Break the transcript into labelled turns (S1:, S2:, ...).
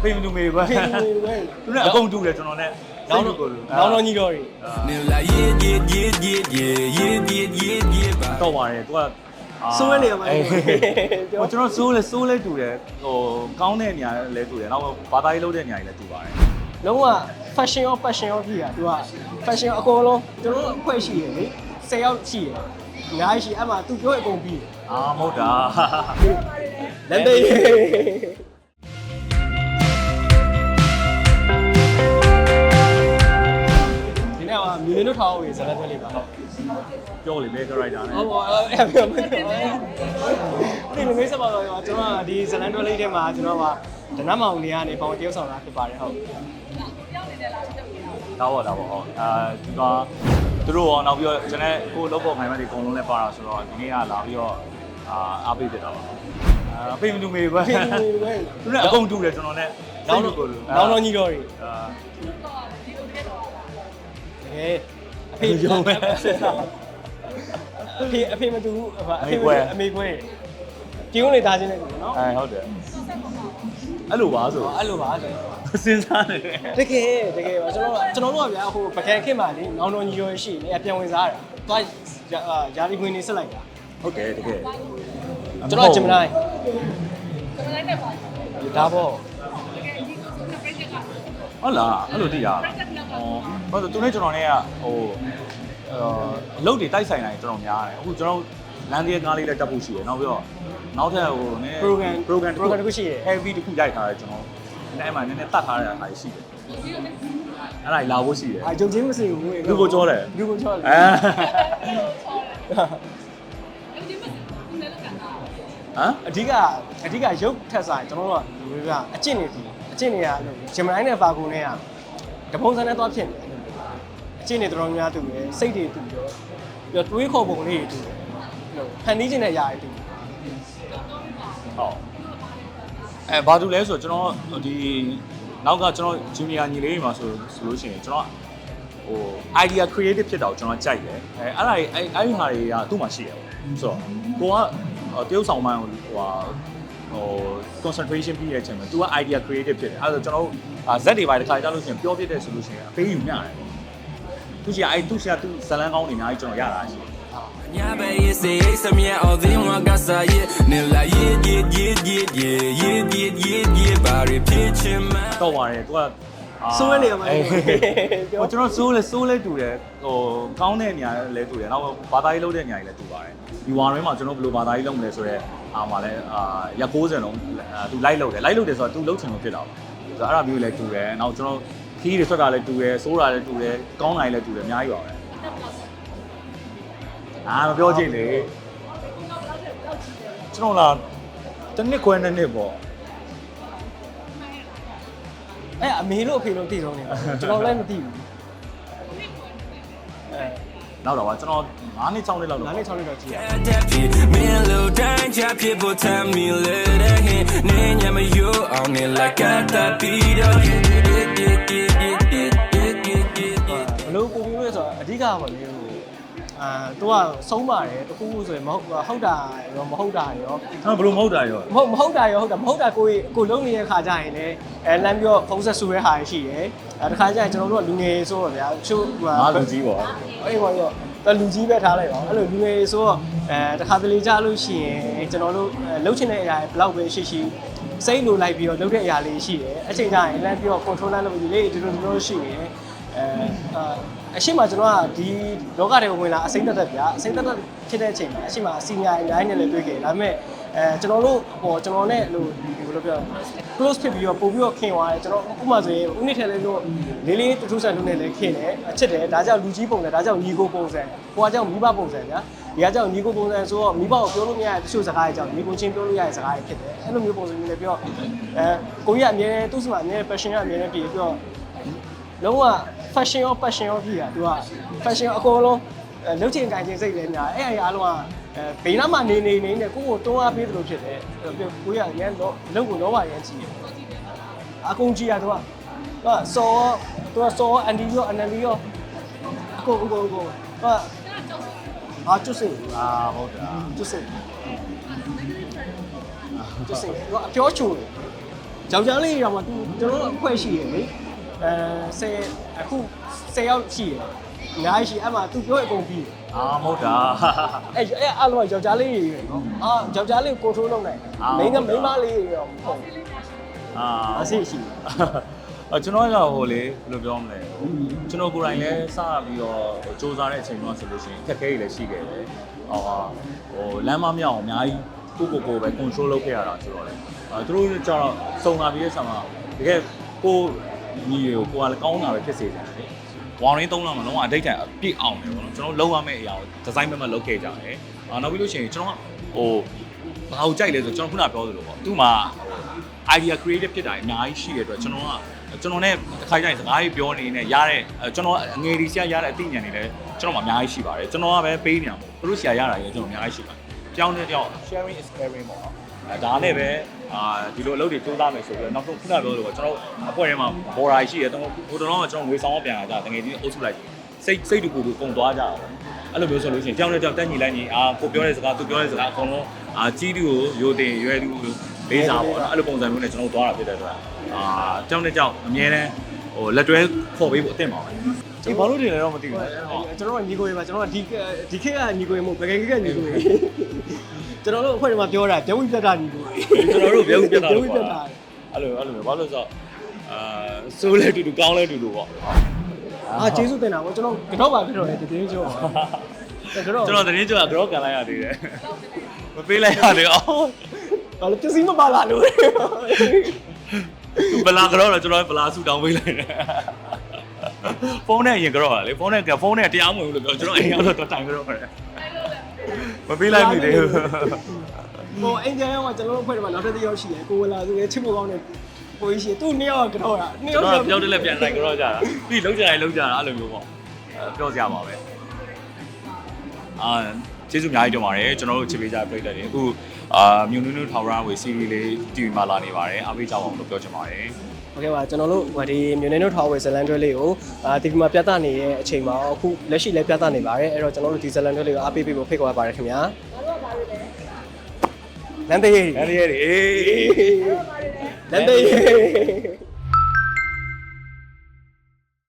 S1: အဖေမတူမေပဲ
S2: ဖေမတူမေပဲ
S1: သူနဲ့အကုန်တူတယ်ကျွန်တော်နဲ့
S2: နောင်တော့နောင်တော့ညီတော်တွေ
S3: Nilla yeah yeah yeah yeah yeah yeah yeah yeah yeah ba
S1: တော့ပါတယ်သူက
S2: စိုးရနေရမှာ
S1: အေး
S2: ပြော
S1: ဟိုကျွန်တော်စိုးလဲစိုးလဲတူတယ်ဟိုကောင်းတဲ့နေရာလဲတူတယ်နောက်ဘာသာရေးလုပ်တဲ့နေရာကြီးလဲတူပါတယ်
S2: လုံးဝ fashion ရော fashion ရောပြည်တာသူက fashion အကုန်လုံးကျွန်တော်တို့အဖွဲ့ရှိရလေ10ယောက်ရှိရအများကြီးရှိအဲ့မှာသူပြောအကုန်ပြီး
S1: အာမဟုတ်တာ
S2: လမ်းပေး နေ့ကမြူလင်းတို့ထောင်းဝင်ဇာတ်တွဲလေးပါဟုတ်
S1: ပြောလေဘယ် character နဲ့
S2: ဟုတ်ပါအဲ့ပြောမယ်ဒီလိုမျိုးဆက်ပါတော့ကျွန်တော်ကဒီဇလန်တွဲလေးထဲမှာကျွန်တော်ကဒနမောင်နေကနေပေါင်းတယောက်ဆောင်တာဖြစ်ပါတယ်ဟုတ်
S1: ဒါပေါ့ဒါပေါ့ဟုတ်အာဒီကသူတို့ရောနောက်ပြီးတော့ကျွန်တော်ကိုလောက်ပေါ်ခိုင်မတွေအကုန်လုံးလဲပါတာဆိုတော့ဒီနေ့ကလာပြီးတော့အာအားပေးဖြစ်တာပါအာအဖေမတူမေပဲ
S2: ဖေမတူမေပဲ
S1: သူနဲ့အကုန်တူတယ်ကျွန်တော်နဲ့
S2: နောင်တော့နောင်တော့ညီတော်တွေ
S1: အာ
S2: တ ကယ်အဖေပြောမယ်အဖေအဖေမတူဘူးအဖေအမေခွဲကျင်းနေတာချင်းလည်းနော်
S1: အဲဟုတ်တယ်အဲ့လိုပါဆို
S2: အဲ့လိုပါဆို
S1: စဉ်းစားနေတယ်
S2: တကယ်တကယ်ပါကျွန်တော်ကျွန်တော်တို့ကဗျာဟိုပကံခစ်မှလေနောင်တော်ညီတော်ရှိနေအပြန်ဝင်စားတာသွားယာရီခွင်းနေဆက်လိုက်တာ
S1: ဟုတ်တယ်တကယ်
S2: ကျွန်တော်ဂျမနိုင်ဒါပေါ့
S1: ဟုတ်လားအဲ့လိုတည်တာ ဟောဟုတ်တယ်သူနဲ့ကျွန်တော်နဲ့ကဟိုအာအလုပ်တွေတိုက်ဆိုင်တာတော်တော်များတယ်အခုကျွန်တော်လမ်းကြီးကားလေးလည်းတက်ဖို့ရှိတယ်နောက်ပြီးတော့နောက်ထပ်ဟိုနည်း
S2: program
S1: program
S2: program တစ်ခုရှိရ
S1: heavy တစ်ခုရိုက်ထားတယ်ကျွန်တော်နည်းအဲ့မှာနည်းနည်းတတ်ထားတဲ့ဟာရှိတယ်အဲ့ဒါလာဖို့ရှိတယ်
S2: အာဂျုံချင်းမစင်ဘူး
S1: လူကိုကြောတယ်
S2: လူကိုကြောတယ်
S1: အဲဟမ်
S2: အဓိကအဓိကရုပ်ထက်ဆိုင်ကျွန်တော်တို့ကလူတွေကအကျင့်နေပြီအကျင့်နေရလို့ဂျမနိုင်နဲ့ပါကူနဲ့က တပုံစံနဲ့သွားဖြစ်နေတယ်အကျင့်နေတော်တော်များတူတယ်စိတ်တွေတူတယ်ပြီးတော့တွေးခေါ်ပုံလေးတွေတူတယ်ဖန်တီးခြင်းနဲ့ရတယ်တူတယ်
S1: ဟုတ်အဲဘာတူလဲဆိုတော့ကျွန်တော်ဒီနောက်ကကျွန်တော် junior ညီလေးတွေမှာဆိုဆိုလို့ရှိရင်ကျွန်တော်ဟို idea creative ဖြစ်တာကိုကျွန်တော်ကြိုက်တယ်အဲအဲ့ဒါအဲ့အဲ့ဒီဟာတွေကသူ့မှာရှိတယ်ပေါ့ဆိုတော့ကိုကတရုပ်ဆောင်မှန်းဟိုဟိုဟို concentration ပြီးတဲ့အချိန်မှာ तू က idea creative ဖြစ်တယ်အဲ့ဒါဆိုကျွန်တော် ဇက်တွေပါတစ်ခါကြားလို့ရှိရင်ပြောပြတဲ့ဆိုလို့ရှိရင်အပေးယူညတယ်သူရှိအဲ့သူရှိသူဇလန်းကောင်းနေအများကြီးကျွန်တော်ရတာရှိတယ်
S3: Nya ba ye say hey some yeah all the one got sa yeah Nilla yeah yeah yeah yeah yeah yeah yeah yeah yeah ba re pitchin ma
S1: တော့ပါတယ်သူက
S2: စိုးရနေရမှာ
S1: ဟိုကျွန်တော်စိုးလဲစိုးလဲတူတယ်ဟိုကောင်းတဲ့နေရာလဲတူတယ်နောက်ဘာသာရေးလုပ်တဲ့နေရာကြီးလဲတူပါတယ်ဒီဝါရင်းမှာကျွန်တော်ဘယ်လိုဘာသာရေးလုပ်မလဲဆိုတော့အာမှာလဲအာရက်60လုံးသူလိုက်လုပ်တယ်လိုက်လုပ်တယ်ဆိုတော့သူလုပ်ချင်လို့ဖြစ်တာပါ ဆိုတော့အဲ့ဒါမျိုးလဲတူတယ်နောက်ကျွန်တော်ခီးတွေဆွတ်တာလဲတူတယ်စိုးတာလဲတူတယ်ကောင်းတာလဲတူတယ်အများကြီးပါပဲအာမပြောချင်လေကျွန်တော်လာတစ်နှစ်ခွဲနှစ်နှစ်ပေါ့
S2: အဲ့အမေလို့အဖေလို့တည်ဆုံးနေတာကျွန်တော်လည်းမသိဘူးအဲ
S1: နောက်တော့ကကျွန်တော်9နှစ်6နှစ်လောက်လောက်
S2: 9နှစ်6နှစ်တော့ကြည့်ရ
S3: အောင်မင်းလိုတိုင်းချဖြစ်ဖို့ထမ်းမီလေတဲ့ဟင်းနေညမယူအောင်နေလိုက်ကတာပြီးတော့
S2: ဘလို့ပုံမျိုးလဲဆိုတော့အဓိကပါလေ အာသူကဆုံးပါတယ်တခုခုဆိုရင်မဟုတ်ဟုတ်တာရောမဟုတ်တာရော
S1: ဟာဘယ်လိုမဟုတ်တာရော
S2: မဟုတ်မဟုတ်တာရောဟုတ်တာမဟုတ်တာကိုကိုလုံးနေတဲ့ခါကျရင်လည်းအဲလမ်းပြီးတော့ဖုန်းဆက်ဆူတဲ့ဟာရှိတယ်အဲတခါကျရင်ကျွန်တော်တို့ကလူငယ်ဆိုတော့ဗျာချို့ဟို
S1: ငါလူကြီးပေါ့
S2: အေးပါရောတလူကြီးပဲထားလိုက်ပါအဲ့လိုလူငယ်ဆိုတော့အဲတခါတလေကြလို့ရှိရင်ကျွန်တော်တို့လှုပ်ချင်တဲ့အရာဘလောက်ပဲရှိရှိစိတ်လိုလိုက်ပြီးတော့လှုပ်တဲ့အရာလေးရှိတယ်အချိန်ကျရင်လမ်းပြီးတော့ control လုပ်ပြီးလေဒီလိုဒီလိုရှိရင် အဲအရှိမကျွန်တော်ကဒီလောကတွေကိုဝင်လာအစိမ့်သက်သက်ဗျာအစိမ့်သက်သက်ဖြစ်တဲ့အချိန်မှာအရှိမစီနီယာအများကြီးနဲ့လည်းတွေ့ခဲ့ဒါပေမဲ့အဲကျွန်တော်တို့ဟိုကျွန်တော်နဲ့လို့ဘယ်လိုပြော close ဖြစ်ပြီးတော့ပို့ပြီးတော့ခင်သွားတယ်ကျွန်တော်ဥပမာဆိုရင်ဥနစ်ထဲလေးလို့လေးလေးတူတူဆန်တူနဲ့လည်းခင်တယ်အချစ်တယ်ဒါကြောင့်လူကြီးပုံစံဒါကြောင့်ညီကိုပုံစံဟိုကကြောင့်မိဘပုံစံဗျာဒီကကြောင့်ညီကိုပုံစံဆိုတော့မိဘကိုပြောလို့မရတဲ့တချို့စကားတွေကြောင့်ညီကိုချင်းပြောလို့ရတဲ့စကားတွေဖြစ်တယ်အဲ့လိုမျိုးပုံစံမျိုးလည်းပြောအဲကိုကြီးကအမြဲသူ့စမှာအမြဲ passion ကအမြဲတမ်းပြည့်ပြီးတော့ လုံးဝ fashion ရော passion ရောပြည့်တာသူက fashion အကုန်လုံးလုတ်ချင်ကြင်ချင်စိတ်လည်းများအဲ့အရာအားလုံးကအဲဘေးနားမှာနေနေနေနဲ့ကိုကိုတွန်းအားပေးသလိုဖြစ်တယ်ကိုကြီးကရန်တော့လုံးကိုလောပါရန်ကြည့်တယ်အကုန်ကြည့်ရတော့ဟာစောတော့စောအန်ဒီရောအန်ဒီရောအကုန်အကုန်အကုန်ဟာအာကျွတ်စင်
S1: အာဟုတ်တာ
S2: ကျွတ်စင်ကျွတ်စင်တော့အပြောချိုတယ်ယောက်ျားလေးတော့မှသူကျွန်တော်တို့အဖွဲ့ရှိရလေ အဲဆယ်အခု10ယောက်ရှိရအများကြီးရှိအဲ့မှာသူပြောရအကုန်ပြီးတယ်
S1: အာမဟုတ်တာ
S2: အဲ့အဲ့အားလုံးကယောက်ျားလေးတွေပဲနော်အာယောက်ျားလေးကို control လုပ်နိုင်
S1: အာ
S2: မိန်းက
S1: ဟုတ်ကဲ့
S2: မိန်းမလေးတွေတော့မဟုတ်ဘူး
S1: အာ
S2: အဆင်ရှိတယ်
S1: အကျွန်တော်ကဟိုလေဘယ်လိုပြောမလဲကျွန်တော်ကိုယ်တိုင်လည်းစပြီးတော့စူးစမ်းတဲ့အချိန်မှဆိုလို့ရှိရင်အခက်အခဲတွေလည်းရှိခဲ့တယ်ဟောဟိုလမ်းမမြောက်အောင်အများကြီးကိုကိုကိုပဲ control လုပ်ခဲ့ရတာဆိုတော့လေအဲသူတို့ကျတော့စုံလာပြီးတဲ့ဆံမှာတကယ်ကို ညီတွေကိုကိုကလည်းကောင်းတာပဲဖြစ်စေတယ်လေဝေါင်းရင်းသုံးလောက်မှာလုံးဝအတိတ်ကအပြည့်အောင်တယ်ပေါ့နော်ကျွန်တော်လုံးဝမယ့်အရာကိုဒီဇိုင်းမဲ့မဲ့လုပ်ခဲ့ကြတယ်အာနောက်ပြီးလို့ရှိရင်ကျွန်တော်ကဟိုဘာကိုကြိုက်လဲဆိုကျွန်တော်ခုနပြောသလိုပေါ့သူ့မှာ idea creative ဖြစ်တာအများကြီးရှိတဲ့အတွက်ကျွန်တော်ကကျွန်တော်နဲ့တစ်ခါကြိုင်စကားကြီးပြောနေနေရတဲ့အဲကျွန်တော်အငယ်ဒီဆရာရတဲ့အသိဉာဏ်တွေလည်းကျွန်တော်မှအများကြီးရှိပါတယ်ကျွန်တော်ကပဲပေးနေတာမဟုတ်ဘူးသူတို့ဆရာရတာကြီးကျွန်တော်အများကြီးရှိပါတယ်ကြောင်းတဲ့ကြောင်း sharing is caring ပေါ့နော် အဲဒါနဲ့ပဲအာဒီလိုအလုပ်တွေစူးစမ်းမယ်ဆိုပြီးတော့နောက်ဆုံးခုနပြောလို့ပေါ့ကျွန်တော်အဖွဲ့ထဲမှာ border ရှိတယ်တော့ဟိုတော့ကျွန်တော်ငွေဆောင်ပြန်လာကြတကယ်ကြီးအုပ်စုလိုက်စိတ်စိတ်တူကိုယ်တူကုန်သွားကြတာပေါ့အဲ့လိုမျိုးဆိုလို့ရှိရင်ကြောင်းတဲ့ကြောင်းတက်ညီလိုက်ညီအာကိုပြောတဲ့စကားသူပြောတဲ့စကားအကုန်လုံးအာကြီးတူကိုရိုတင်ရွယ်တူကိုလေးစားပေါ့နော်အဲ့လိုပုံစံမျိုးနဲ့ကျွန်တော်တို့သွားတာဖြစ်တဲ့အတွက်အာကြောင်းတဲ့ကြောင်းအမြဲတမ်းဟိုလက်တွဲခေါ်ပေးဖို့အသင့်ပါပဲဒီဘာလို့တင်လဲတော့မသိဘူး
S2: ကျွန်တော်ကညီကိုရေပါကျွန်တော်ကဒီဒီခေတ်ကညီကိုရေမဟုတ်ဘယ်ခေတ်ကညီကိုရေ ကျွန်တော်တို့အဖွဲ့ထဲမှာပြောတာပြောဝိပြတ်တာညီကိုရေ
S1: ကျွန်တော်တို့ဘယ်ဦးပြတ်တာ
S2: ပြော
S1: လဲ
S2: ဝိပြတ်တာ
S1: အဲ့လိုအဲ့လိုဘာလို့ဆိုတော့အာဆိုးလဲတူတူကောင်းလဲတူတူပေါ့
S2: အာကျေးဇူးတင်တာပေါ့ကျွန်တော်ကတော့ပါဖြစ်တော့လေတည်င်းကျော်ကျွန်တော်
S1: ကျွန်တော်သတင်းကြတာကတော့ကန်လိုက်ရသေးတယ်မပေးလိုက်ရသေးအောင်
S2: ဘာလို့ပစ္စည်းမပါလာလို့
S1: ဘလာကတော့ကျွန်တော်ဘလာဆူတောင်းပေးလိုက်တယ်ဖုန်းနဲ့ရင်ကတော့လေဖုန်းနဲ့ဖုန်းနဲ့တရားမဝင်ဘူးလို့ပြောကျွန်တော်အိမ်ရောက်တော့တိုင်ကတော့တယ် မပေးလိုက်မိသေးဘူး
S2: ဟိုအင်ဂျင်ရောကကျွန်တော်တို့အဖွဲ့ထဲမှာနောက်ထပ်တစ်ယောက်ရှိတယ်ကိုဝလာဆိုရဲချစ်ဖို့ကောင်းတယ်ကိုကြီးရှိသူ့နှစ်ယောက်ကတော့တာနှစ်
S1: ကျွ
S2: ယော
S1: န်
S2: က်
S1: တော်ပြောတယ်လည်းပြန်နိုင်ကတော့ကြတာပြီးလုံးကြတယ်လုံးကြတာအဲ့လိုမျိုးပေါ့အဲပြောစရာပါပဲအာကျေးဇူးအများကြီးတင်ပါတယ်ကျွန်တော်တို့ချစ်ပေးကြတဲ့ပရိသတ်တွေအခုအာမြူနူနူထောင်ရဝေစီရီလေး TV မှာလာနေပါတယ်အားပေးကြပါအောင်လို့ပြောချင်ပါတယ်
S2: ဟုတ်ကဲ့ပါကျွန်တော်တို့ဒီမြို့နေတို့ထော်ဝယ်ဇလန်တွဲလေးကိုအာတီဗီမှာပြသနေတဲ့အချိန်မှာအခုလက်ရှိလည်းပြသနေပါတယ်အဲ့တော့ကျွန်တော်တို့ဒီဇလန်တွဲလေးကိုအားပေးပေးဖို့ဖိတ်ခေါ်ပါတယ်ခင်ဗျာလမ်းတ
S1: ရေလမ်းတရေ
S2: လမ်းတရေ